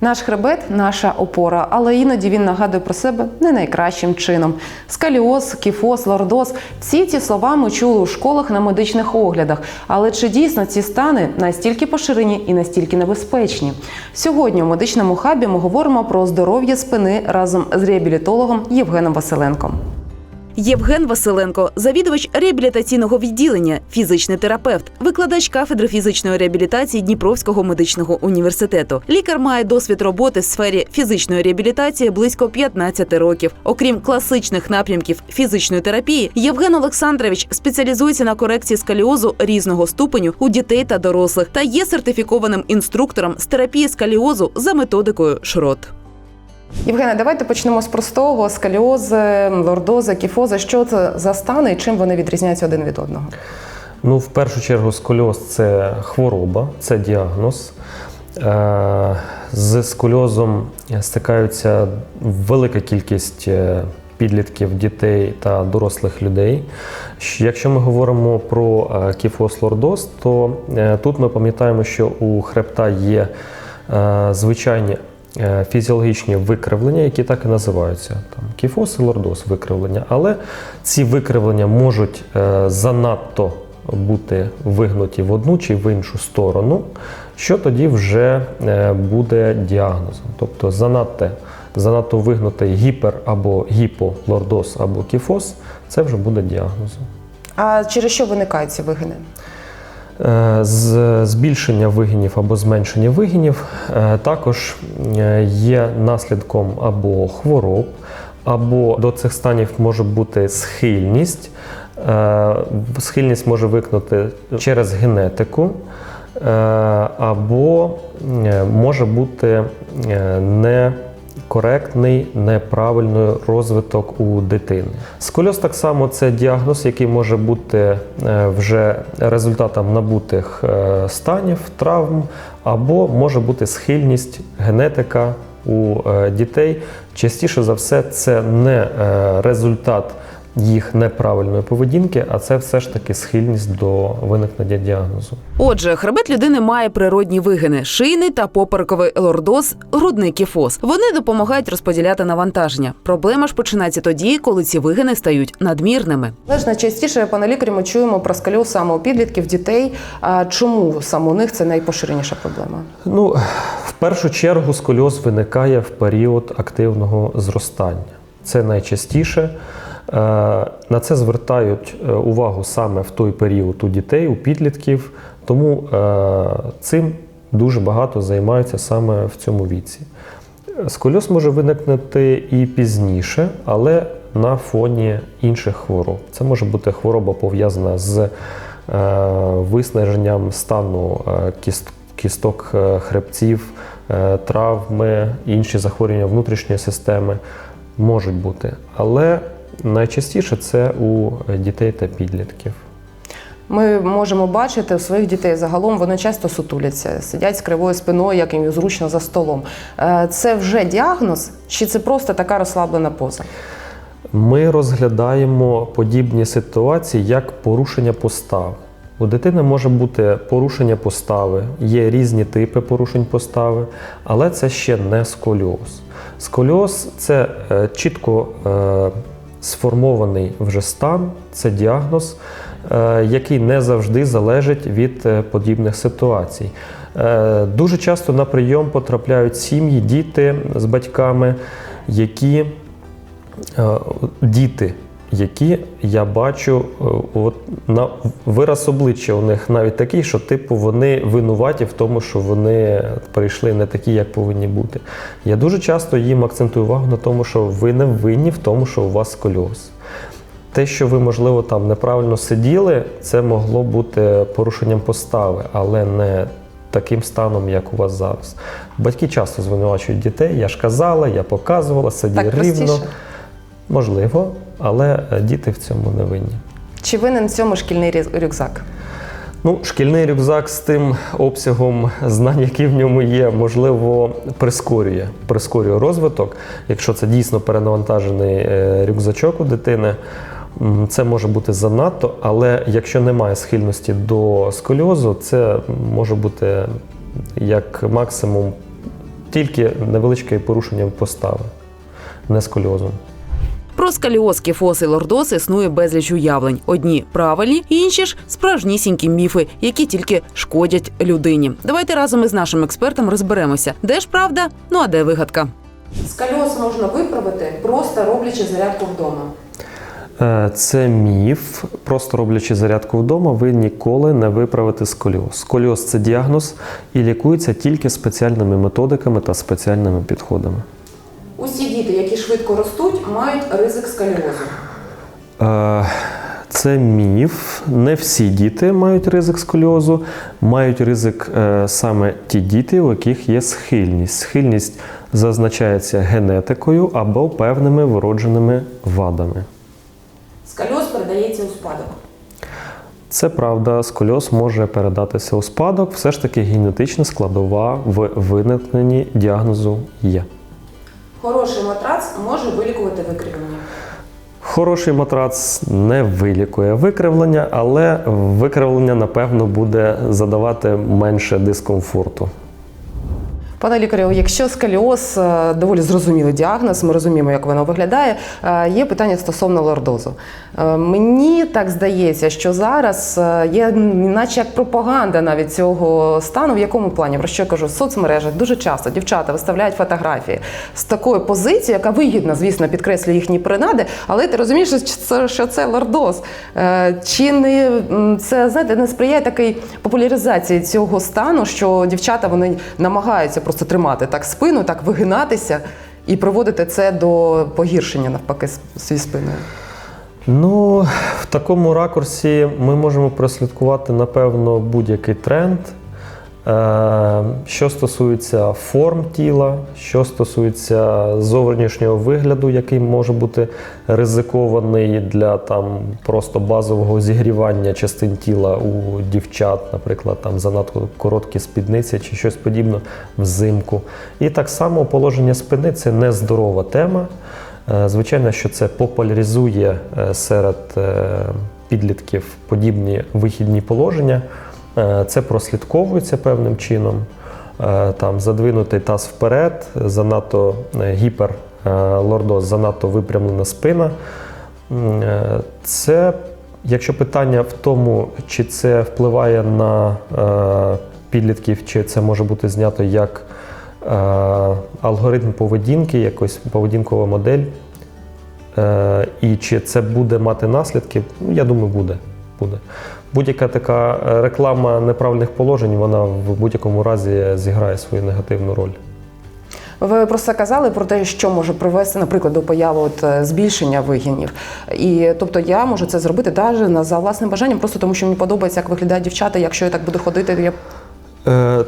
Наш хребет наша опора, але іноді він нагадує про себе не найкращим чином. Скаліоз, кіфоз, лордоз всі ці слова ми чули у школах на медичних оглядах. Але чи дійсно ці стани настільки поширені і настільки небезпечні? Сьогодні у медичному хабі ми говоримо про здоров'я спини разом з реабілітологом Євгеном Василенком. Євген Василенко, завідувач реабілітаційного відділення, фізичний терапевт, викладач кафедри фізичної реабілітації Дніпровського медичного університету. Лікар має досвід роботи в сфері фізичної реабілітації близько 15 років. Окрім класичних напрямків фізичної терапії, Євген Олександрович спеціалізується на корекції скаліозу різного ступеню у дітей та дорослих та є сертифікованим інструктором з терапії скаліозу за методикою ШРОТ. Євгене, давайте почнемо з простого скаліози, лордози, кіфози. Що це за стани і чим вони відрізняються один від одного? Ну, в першу чергу, сколіоз це хвороба, це діагноз. Е, З сколіозом стикаються велика кількість е, підлітків, дітей та дорослих людей. Якщо ми говоримо про е, кіфоз лордоз, то тут ми пам'ятаємо, що у хребта є звичайні фізіологічні викривлення, які так і називаються там кіфоз і лордоз викривлення. Але ці викривлення можуть е, занадто бути вигнуті в одну чи в іншу сторону, що тоді вже е, буде діагнозом. Тобто занадто, занадто вигнутий гіпер або гіполордоз або кіфоз, це вже буде діагнозом. А через що виникають ці вигини? Е, збільшення вигинів або зменшення вигинів е, також е, є наслідком або хвороб, або до цих станів може бути схильність. Схильність може викнути через генетику, або може бути не коректний, неправильний розвиток у дитини. Сколіоз так само це діагноз, який може бути е, вже результатом набутих е, станів, травм, або може бути схильність, генетика у е, дітей. Частіше за все, це не результат їх неправильної поведінки, а це все ж таки схильність до виникнення діагнозу. Отже, хребет людини має природні вигини: шийний та поперековий лордоз, грудний кіфоз. Вони допомагають розподіляти навантаження. Проблема ж починається тоді, коли ці вигини стають надмірними. Але ж найчастіше пане лікарі ми чуємо про скаліоз саме у підлітків, дітей. А чому саме у них це найпоширеніша проблема? Ну, в першу чергу сколіоз виникає в період активного зростання. Це найчастіше. Е, На це звертають е, увагу саме в той період у дітей, у підлітків, тому е, цим дуже багато займаються саме в цьому віці. Сколіоз може виникнути і пізніше, але на фоні інших хвороб. Це може бути хвороба пов'язана з виснаженням стану кісток хребців, травми, інші захворювання внутрішньої системи можуть бути. Але найчастіше це у дітей та підлітків. Ми можемо бачити у своїх дітей загалом вони часто сутуляться, сидять з кривою спиною, як їм зручно за столом. Е, Це вже діагноз, чи це просто така розслаблена поза? Ми розглядаємо подібні ситуації як порушення постави. У дитини може бути порушення постави, є різні типи порушень постави, але це ще не сколіоз. Сколіоз це е, чітко е, сформований вже стан, це діагноз, е, який не завжди залежить від е, подібних ситуацій. Е, Дуже часто на прийом потрапляють сім'ї, діти з батьками, які діти, які я бачу, е, от на вираз обличчя у них навіть такий, що типу вони винуваті в тому, що вони прийшли не такі, як повинні бути. Я дуже часто їм акцентую увагу на тому, що ви не винні в тому, що у вас сколіоз. Те, що ви, можливо, там неправильно сиділи, це могло бути порушенням постави, але не таким станом, як у вас зараз. Батьки часто звинувачують дітей. Я ж казала, я показувала, Так рівно. простіше. Можливо, але е, діти в цьому не винні. Чи винен в цьому шкільний рюкзак? Ну, шкільний рюкзак з тим обсягом знань, які в ньому є, можливо, прискорює, прискорює розвиток. Якщо це дійсно перенавантажений е, рюкзачок у дитини, це може бути занадто, але якщо немає схильності до сколіозу, це може бути як максимум тільки невеличке порушення постави, не сколіозом. Про скаліоз, кіфоз і лордоз існує безліч уявлень. Одні правильні, інші ж справжнісінькі міфи, які тільки шкодять людині. Давайте разом із нашим експертом розберемося, де ж правда, ну а де вигадка. Скальоз можна виправити, просто роблячи зарядку вдома. Е, Це міф. Просто роблячи зарядку вдома, ви ніколи не виправите сколіоз. Сколіоз це діагноз і лікується тільки спеціальними методиками та спеціальними підходами. Усі діти, які швидко ростуть, мають ризик скаліозу. Е, Це міф. Не всі діти мають ризик сколіозу, мають ризик е, саме ті діти, у яких є схильність. Схильність зазначається генетикою або певними вродженими вадами. Скальоз передається у спадок. Це правда, сколіоз може передатися у спадок. Все ж таки генетична складова в виникненні діагнозу є. Хороший матрац може вилікувати викривлення. Хороший матрац не вилікує викривлення, але викривлення, напевно, буде задавати менше дискомфорту. Пане лікарю, якщо скаліоз е, доволі зрозумілий діагноз, ми розуміємо, як воно виглядає. е, Є питання стосовно лордозу. Е, Мені так здається, що зараз є наче як пропаганда навіть цього стану. В якому плані? Про що я кажу? В соцмережах дуже часто дівчата виставляють фотографії з такою позицією, яка вигідна, звісно, підкреслює їхні принади, але ти розумієш, що це, лордоз. Чи не це знаєте, не сприяє такій популяризації цього стану, що дівчата вони намагаються просто тримати так спину, так вигинатися і проводити це до погіршення навпаки своєю спиною. Ну, в такому ракурсі ми можемо прослідкувати, напевно, будь-який тренд. Е, Що стосується форм тіла, що стосується зовнішнього вигляду, який може бути ризикований для там просто базового зігрівання частин тіла у дівчат, наприклад, там занадто короткі спідниці чи щось подібне взимку. І так само положення спини це нездорова тема. Е, Звичайно, що це популяризує е, серед підлітків подібні вихідні положення. Е, Це прослідковується певним чином. Е, Там задвинутий таз вперед, занадто е, гіперлордоз, занадто випрямлена спина. Це, якщо питання в тому, чи це впливає на підлітків, чи це може бути знято як алгоритм поведінки, якось поведінкова модель. І чи це буде мати наслідки? Ну, я думаю, буде. буде. Будь-яка така е, реклама неправильних положень, вона в будь-якому разі зіграє свою негативну роль. Ви про це казали про те, що може привести, наприклад, до появи от, е, збільшення вигінів. І тобто я можу це зробити навіть за власним бажанням, просто тому що мені подобається, як виглядають дівчата. Якщо я так буду ходити, я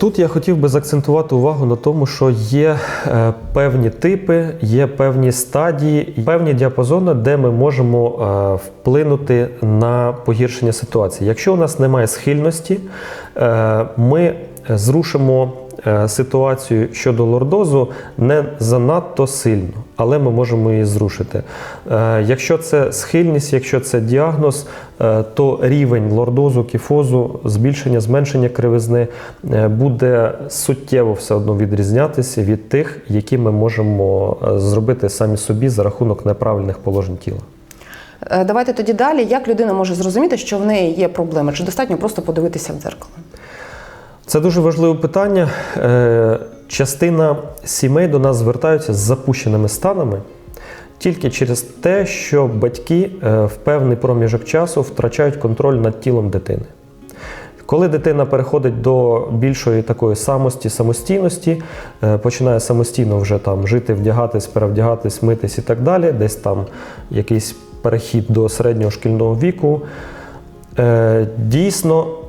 Тут я хотів би заакцентувати увагу на тому, що є е, певні типи, є певні стадії, певні діапазони, де ми можемо е, вплинути на погіршення ситуації. Якщо у нас немає схильності, е, ми зрушимо е, ситуацію щодо лордозу не занадто сильно, але ми можемо її зрушити. Е, Якщо це схильність, якщо це діагноз, е, то рівень лордозу, кіфозу, збільшення, зменшення кривизни е, буде суттєво все одно відрізнятися від тих, які ми можемо е, зробити самі собі за рахунок неправильних положень тіла. Е, Давайте тоді далі. Як людина може зрозуміти, що в неї є проблеми? Чи достатньо просто подивитися в дзеркало? Це дуже важливе питання. Е, Частина сімей до нас звертаються з запущеними станами тільки через те, що батьки е, в певний проміжок часу втрачають контроль над тілом дитини. Коли дитина переходить до більшої такої самості, самостійності, е, починає самостійно вже там жити, вдягатись, перевдягатись, митись і так далі, десь там якийсь перехід до середнього шкільного віку, дійсно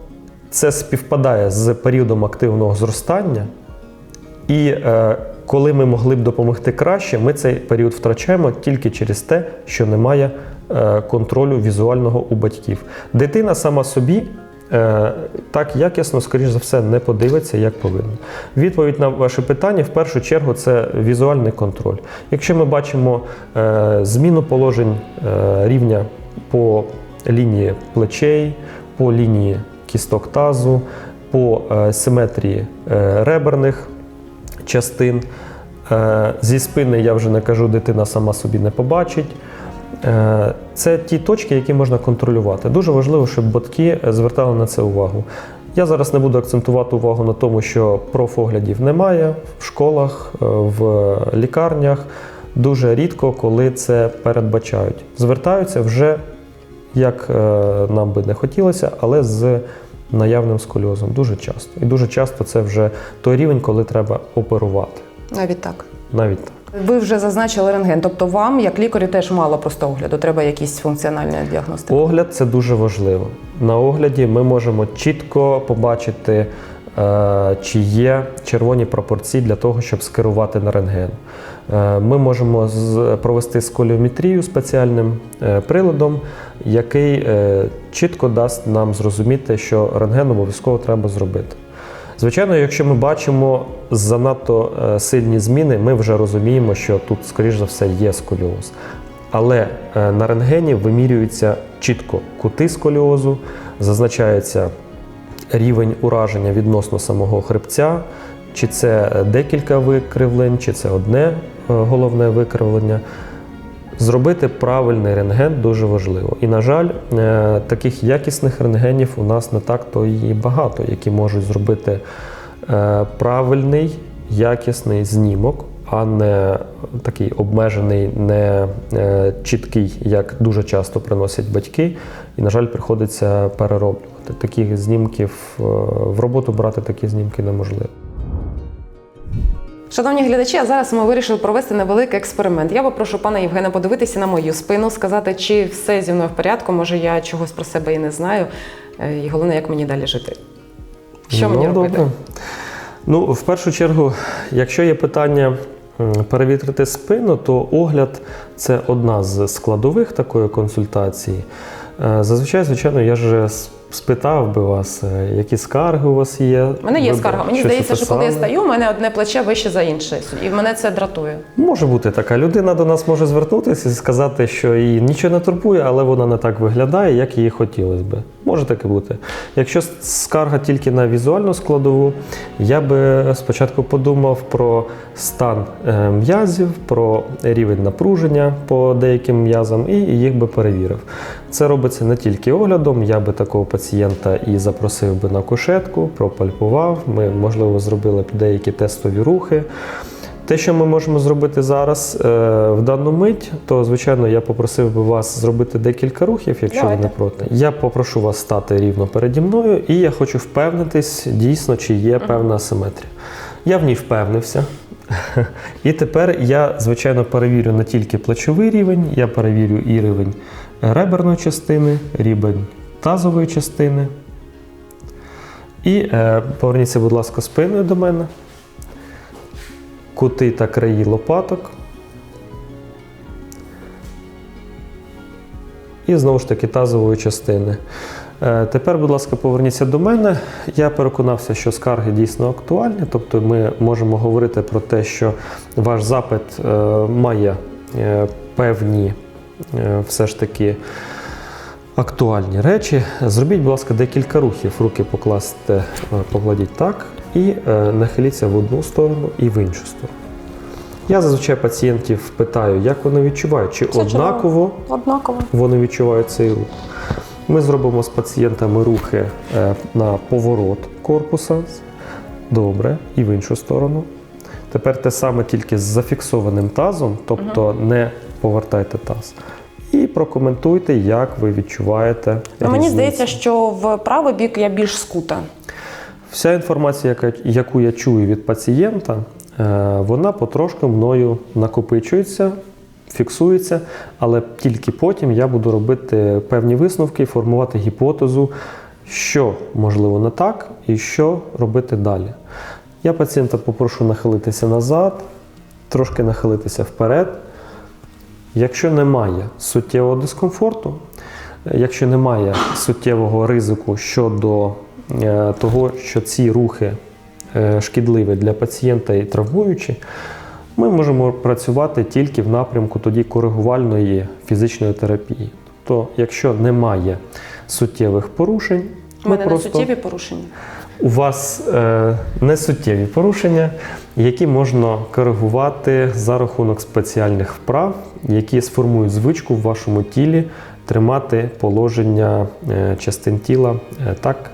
це співпадає з періодом активного зростання. І е, коли ми могли б допомогти краще, ми цей період втрачаємо тільки через те, що немає е, контролю візуального у батьків. Дитина сама собі е, так якісно, скоріш за все, не подивиться, як повинна. Відповідь на ваше питання в першу чергу це візуальний контроль. Якщо ми бачимо е, зміну положень е, рівня по лінії плечей, по лінії кісток тазу, по е, симетрії е, реберних частин. Е, Зі спини я вже не кажу, дитина сама собі не побачить. Це ті точки, які можна контролювати. Дуже важливо, щоб батьки звертали на це увагу. Я зараз не буду акцентувати увагу на тому, що профоглядів немає в школах, в лікарнях. Дуже рідко, коли це передбачають. Звертаються вже, як нам би не хотілося, але з наявним сколіозом. Дуже часто. І дуже часто це вже той рівень, коли треба оперувати. Навіть так. Навіть так. Ви вже зазначили рентген, тобто вам, як лікарю, теж мало просто огляду, треба якісь функціональні діагностики. Огляд це дуже важливо. На огляді ми можемо чітко побачити, чи є червоні пропорції для того, щоб скерувати на рентген. Е, Ми можемо провести сколіометрію спеціальним е, приладом, який е, чітко дасть нам зрозуміти, що рентген обов'язково треба зробити. Звичайно, якщо ми бачимо занадто е, сильні зміни, ми вже розуміємо, що тут, скоріш за все, є сколіоз. Але е, на рентгені вимірюються чітко кути сколіозу, зазначається рівень ураження відносно самого хребця, чи це декілька викривлень, чи це одне е, головне викривлення. Зробити правильний рентген дуже важливо. І, на жаль, е, таких якісних рентгенів у нас не так то і багато, які можуть зробити е, правильний, якісний знімок, а не такий обмежений, не чіткий, як дуже часто приносять батьки. І, на жаль, приходиться перероблювати. Таких знімків е, в роботу брати такі знімки неможливо. Шановні глядачі, а зараз ми вирішили провести невеликий експеримент. Я попрошу пана Євгена подивитися на мою спину, сказати, чи все зі мною в порядку, може я чогось про себе і не знаю. Е, І головне, як мені далі жити. Що мені ну, робити? Добре. Ну, в першу чергу, якщо є питання перевітрити спину, то огляд це одна з складових такої консультації. Е, Зазвичай, звичайно, я ж спитав би вас, е, які скарги у вас є. У мене є Ви скарга. Мені здається, що коли я стаю, у мене одне плече вище за інше. І мене це дратує. Може бути така людина до нас може звернутися і сказати, що її нічого не турбує, але вона не так виглядає, як її хотілося би. Може таке бути. Якщо скарга тільки на візуальну складову, я би спочатку подумав про стан е, м'язів, про рівень напруження по деяким м'язам і їх би перевірив. Це робиться не тільки оглядом. Я би такого пацієнта і запросив би на кушетку, пропальпував. Ми, можливо, зробили б деякі тестові рухи. Те, що ми можемо зробити зараз е, в дану мить, то звичайно я попросив би вас зробити декілька рухів, якщо Давайте. ви не проти. Я попрошу вас стати рівно переді мною, і я хочу впевнитись дійсно, чи є певна асиметрія. Я в ній впевнився. І тепер я, звичайно, перевірю не тільки плечовий рівень, я перевірю і рівень реберної частини, рівень тазової частини. І е, поверніться, будь ласка, спиною до мене кути та краї лопаток. І знову ж таки тазової частини. Е, Тепер, будь ласка, поверніться до мене. Я переконався, що скарги дійсно актуальні, тобто ми можемо говорити про те, що ваш запит е, має е, певні все ж таки актуальні речі. Зробіть, будь ласка, декілька рухів. Руки покласти, покладіть так і е, нахиліться в одну сторону і в іншу сторону. Я зазвичай пацієнтів питаю, як вони відчувають, чи однаково Однаково. вони відчувають цей рух. Ми зробимо з пацієнтами рухи е, на поворот корпуса. Добре, і в іншу сторону. Тепер те саме тільки з зафіксованим тазом, тобто не повертайте таз. І прокоментуйте, як ви відчуваєте. Ну, мені різницю. здається, що в правий бік я більш скута. Вся інформація, яку я чую від пацієнта, е, вона потрошку мною накопичується, фіксується, але тільки потім я буду робити певні висновки, формувати гіпотезу, що можливо не так і що робити далі. Я пацієнта попрошу нахилитися назад, трошки нахилитися вперед. Якщо немає суттєвого дискомфорту, е, якщо немає суттєвого ризику щодо того, що ці рухи е, шкідливі для пацієнта і травмуючі, ми можемо працювати тільки в напрямку тоді коригувальної фізичної терапії. Тобто, якщо немає суттєвих порушень, У мене не суттєві порушення. у вас е, несуттєві порушення, які можна коригувати за рахунок спеціальних вправ, які сформують звичку в вашому тілі тримати положення е, частин тіла е, так, е,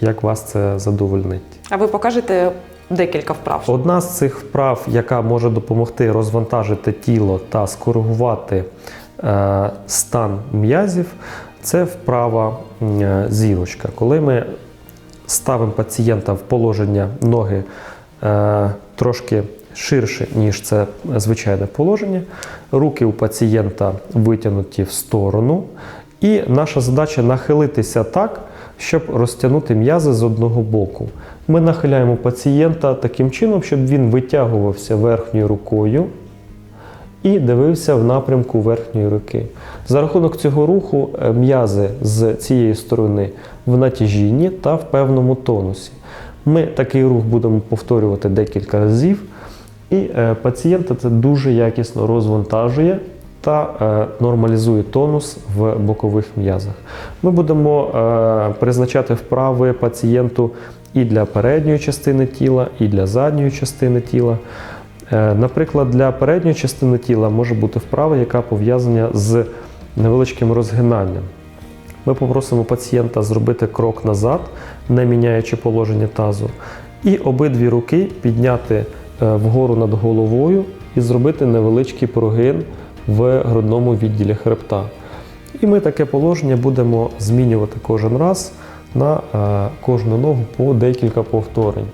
як вас це задовольнить. А ви покажете декілька вправ. Одна з цих вправ, яка може допомогти розвантажити тіло та скоригувати е, стан м'язів, це вправа е, зірочка. Коли ми ставимо пацієнта в положення ноги е, трошки ширше, ніж це звичайне положення, руки у пацієнта витягнуті в сторону, і наша задача нахилитися так, щоб розтягнути м'язи з одного боку. Ми нахиляємо пацієнта таким чином, щоб він витягувався верхньою рукою і дивився в напрямку верхньої руки. За рахунок цього руху е, м'язи з цієї сторони в натяжінні та в певному тонусі. Ми такий рух будемо повторювати декілька разів, і е, пацієнта це дуже якісно розвантажує та е, нормалізує тонус в бокових м'язах. Ми будемо е, призначати вправи пацієнту і для передньої частини тіла, і для задньої частини тіла. Е, Наприклад, для передньої частини тіла може бути вправа, яка пов'язана з невеличким розгинанням. Ми попросимо пацієнта зробити крок назад, не міняючи положення тазу, і обидві руки підняти вгору над головою і зробити невеличкий прогин в грудному відділі хребта. І ми таке положення будемо змінювати кожен раз на е, кожну ногу по декілька повторень.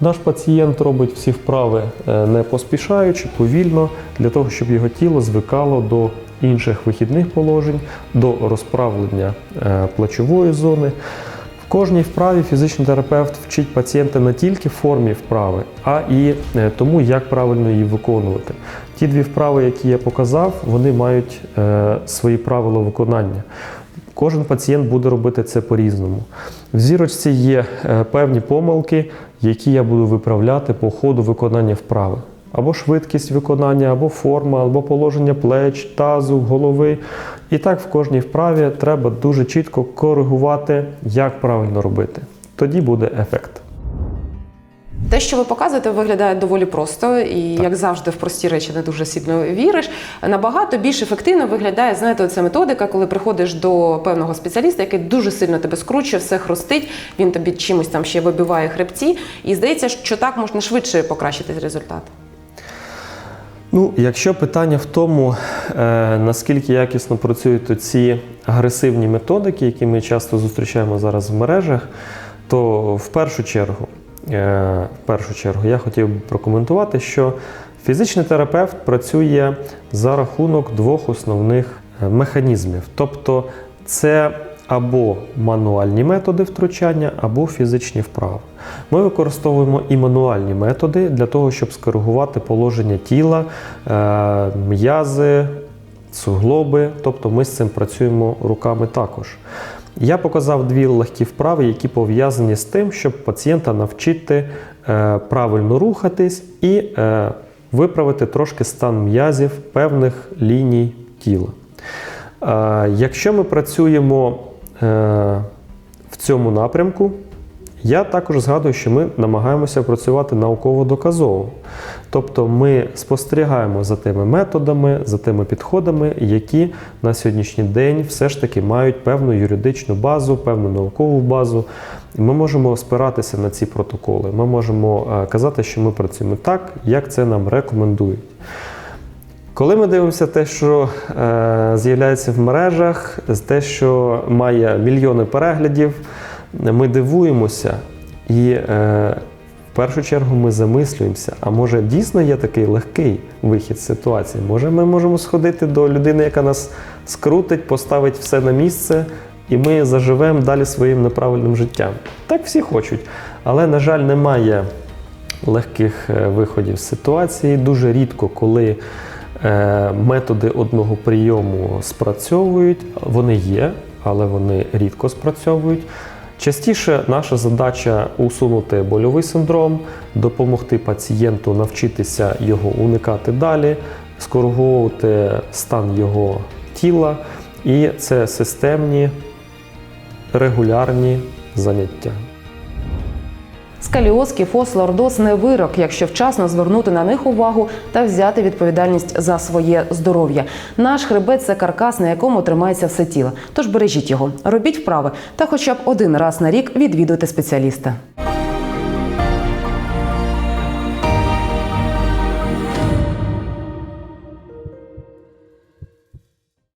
Наш пацієнт робить всі вправи е, не поспішаючи, повільно, для того, щоб його тіло звикало до інших вихідних положень, до розправлення е, плечової зони. В кожній вправі фізичний терапевт вчить пацієнта не тільки формі вправи, а і тому, як правильно її виконувати. Ті дві вправи, які я показав, вони мають е, свої правила виконання. Кожен пацієнт буде робити це по-різному. В зірочці є е, певні помилки, які я буду виправляти по ходу виконання вправи. Або швидкість виконання, або форма, або положення плеч, тазу, голови. І так в кожній вправі треба дуже чітко коригувати, як правильно робити. Тоді буде ефект. Те, що ви показуєте, виглядає доволі просто, і як завжди, в прості речі не дуже сильно віриш. Набагато більш ефективно виглядає, знаєте, оця методика, коли приходиш до певного спеціаліста, який дуже сильно тебе скручує, все хрустить, він тобі чимось там ще вибиває хребці, і здається, що так можна швидше покращити результат. Ну, якщо питання в тому, е, наскільки якісно працюють ці агресивні методики, які ми часто зустрічаємо зараз в мережах, то в першу чергу, в першу чергу я хотів би прокоментувати, що фізичний терапевт працює за рахунок двох основних е, механізмів. Тобто це або мануальні методи втручання, або фізичні вправи. Ми використовуємо і мануальні методи для того, щоб скоригувати положення тіла, е, м'язи, суглоби, тобто ми з цим працюємо руками також. Я показав дві легкі вправи, які пов'язані з тим, щоб пацієнта навчити е, правильно рухатись і е, виправити трошки стан м'язів певних ліній тіла. Е, Якщо ми працюємо в цьому напрямку, я також згадую, що ми намагаємося працювати науково-доказово. Тобто ми спостерігаємо за тими методами, за тими підходами, які на сьогоднішній день все ж таки мають певну юридичну базу, певну наукову базу. Ми можемо спиратися на ці протоколи. Ми можемо е, казати, що ми працюємо так, як це нам рекомендують. Коли ми дивимося те, що е, з'являється в мережах, те, що має мільйони переглядів, ми дивуємося і е, в першу чергу ми замислюємося, а може дійсно є такий легкий вихід з ситуації? Може, ми можемо сходити до людини, яка нас скрутить, поставить все на місце, і ми заживемо далі своїм неправильним життям. Так всі хочуть. Але, на жаль, немає легких е, виходів з ситуації. Дуже рідко, коли е, методи одного прийому спрацьовують, вони є, але вони рідко спрацьовують. Частіше наша задача усунути больовий синдром, допомогти пацієнту навчитися його уникати далі, скориговувати стан його тіла, і це системні регулярні заняття. Скаліоз, кіфоз, лордоз не вирок, якщо вчасно звернути на них увагу та взяти відповідальність за своє здоров'я. Наш хребет це каркас, на якому тримається все тіло. Тож бережіть його, робіть вправи та хоча б один раз на рік відвідуйте спеціаліста.